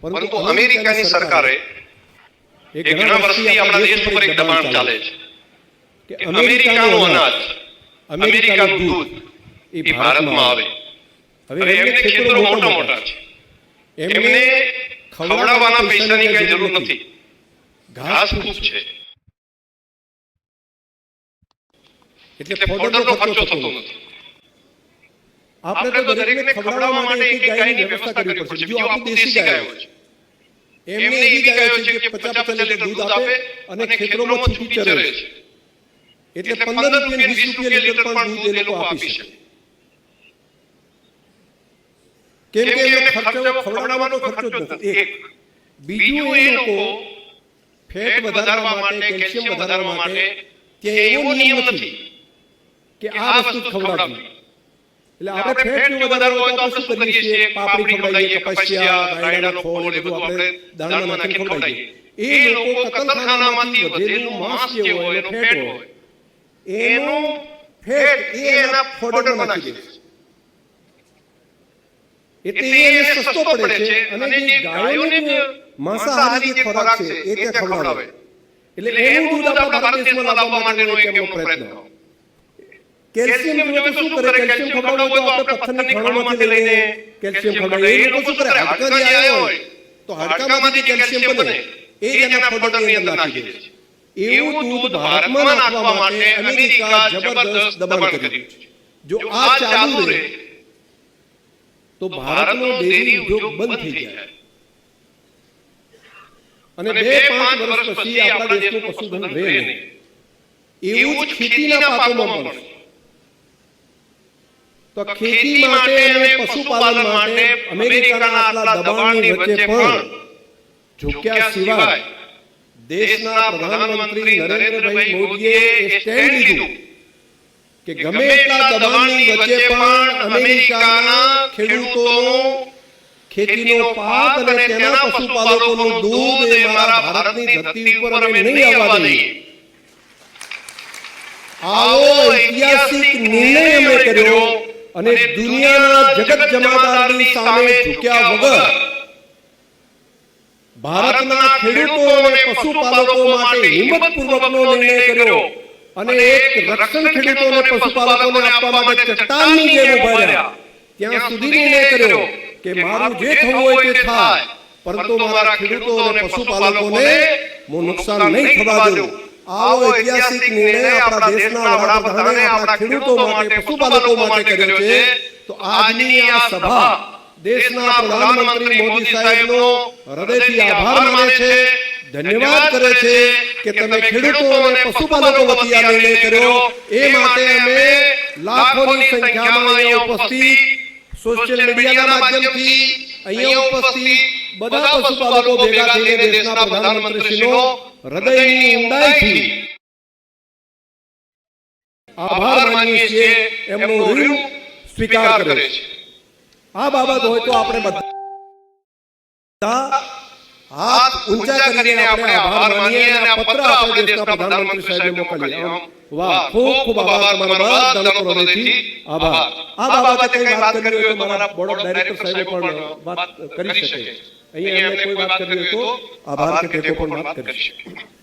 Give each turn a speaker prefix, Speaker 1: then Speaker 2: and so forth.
Speaker 1: પરંતુ અમેરિકાની સરકારે એ ઘણા વર્ષથી આપણા દેશ ઉપર એક દબાણ ચાલે છે. કે અમેરિકાનું અનાજ અમેરિકાનું દૂધ એ ભારતમાં આવે. હવે એમને ખેતરો મોટા મોટા છે. એમને ખવડાવવાના પૈસાની કઈ જરૂર નથી. ઘાસ ખૂબ છે. એટલે ફોડરનો ખર્ચો થતો નથી. આપણે તો દરેકને ખવડાવવા માટે એક ગાયની વ્યવસ્થા કરવી પડશે. જો આપણું દેશી ગાયો છે. એમને એવી ગાયો છે કે પચાસ પચાસ લીટર દૂધ આપે અને ખેતરોમાં છૂટી ચરે છે. એટલે પંદર રૂપિયા વીસ રૂપિયા લીટર પણ દૂધ એ લોકો આપી શકે. કેમ કે એમને ખર્ચો ખવડાવવાનો ખર્ચો જ નથી. એક બીજું એ લોકો ફેટ વધારવા માટે કેલ્શિયમ વધારવા માટે ત્યાં એવો નિયમ નથી કે આ વસ્તુ ખવડાવવી. એટલે આપણે ફેટ જો વધારવો હોય તો આપણે શું કરીએ છીએ? પાપડી ખવડાવીએ કપાસિયા રાયડાનો ખોળ એ બધું આપણે દાણામાં નાખીને ખવડાવીએ. એ લોકો કતલખાનામાંથી વધેલું માંસ જે હોય એનો ફેટ હોય. એનો ફેટ એ એના ફોડરમાં નાખી દે એટલે એ સસ્તો પડે છે અને જે ગાયોને માંસાહારી જે ખોરાક છે એ તે ખવડાવે. એટલે એનું દૂધ આપણા ભારત દેશમાં લાવવા માટેનો એક એમનો પ્રયત્ન. કેલ્શિયમ જોઈએ તો શું કરે? કેલ્શિયમ ખવડાવવું હોય તો આપણે પથ્થરની ખાણોમાંથી લઈને કેલ્શિયમ ખવડાવીએ. એ લોકો શું કરે? હાડકાં આવ્યા હોય. તો હાડકામાંથી કેલ્શિયમ બને. એ એના ફોડરની અંદર નાખી દે છે. એવું દૂધ ભારતમાં નાખવા માટે અમેરિકા જબરદસ્ત દબાણ કરી રહ્યું છે. જો આ ચાલુ રહે તો ભારતનો ડેરી ઉદ્યોગ બંધ થઈ જાય. અને બે પાંચ વર્ષ પછી આપણા દેશનું પશુધન રહે નહીં. એવું જ ખેતીના પાકોમાં પણ તો ખેતી માટે અને પશુપાલન માટે અમેરિકાના આટલા દબાણની વચ્ચે પણ ઝૂક્યા સિવાય દેશના પ્રધાનમંત્રી નરેન્દ્રભાઈ મોદીએ એ સ્ટેન્ડ લીધું કે ગમે એટલા દબાણની વચ્ચે પણ અમેરિકાના ખેડૂતોનો ખેતીનો પાક અને તેના પશુપાલકોનું દૂધ એ મારા ભારતની ધરતી ઉપર અમે નહીં આવવા દઈએ. આવો ઐતિહાસિક નિર્ણય અમે કર્યો. અને દુનિયાના જગત જમાદારની સામે ઝૂક્યા વગર ભારતના ખેડૂતો અને પશુપાલકો માટે હિંમતપૂર્વકનો નિર્ણય કર્યો અને એક રક્ષણ ખેડૂતો અને પશુપાલકોને આપવા માટે ચટ્ટાનની જેમ ઊભા રહ્યા. ત્યાં સુધી નિર્ણય કર્યો કે મારું જે થવું હોય તે થાય. પરંતુ મારા ખેડૂતો અને પશુપાલકોને હું નુકસાન નહીં થવા દઉં. આવો ઐતિહાસિક નિર્ણય આપણા દેશના વડાપ્રધાને આપણા ખેડૂતો માટે પશુપાલકો માટે કર્યો છે. તો આજની આ સભા દેશના પ્રધાનમંત્રી મોદી સાહેબનો હૃદયથી આભાર માને છે. ધન્યવાદ કરે છે કે તમે ખેડૂતો અને પશુપાલકો વતી આ નિર્ણય કર્યો. એ માટે અમે લાખોની સંખ્યામાં અહીંયા ઉપસ્થિત સોશિયલ મીડિયાના માધ્યમથી અહીંયા ઉપસ્થિત બધા પશુપાલકો ભેગા થઈને દેશના પ્રધાનમંત્રીશ્રીનો હૃદયની ઊંડાઈથી. આભાર માનીએ છીએ એમનું ઋણ સ્વીકાર કરે છે. આ બાબત હોય તો આપણે બધા હાથ ઊંચા કરીને આપણે આભાર માનીએ અને આ પત્ર આપણે દેશના પ્રધાનમંત્રી સાહેબને મોકલીએ વાહ ખૂબ ખૂબ આભાર તમારા બધાનો હૃદયથી આભાર. આ બાબતે કઈ વાત કરવી હોય તો મારા બોર્ડ ઓફ ડાયરેક્ટર સાહેબ પણ વાત કરી શકે. અહીંયા કોઈ વાત કરી તો આભાર કે ટેકો પણ વાત કરી શકે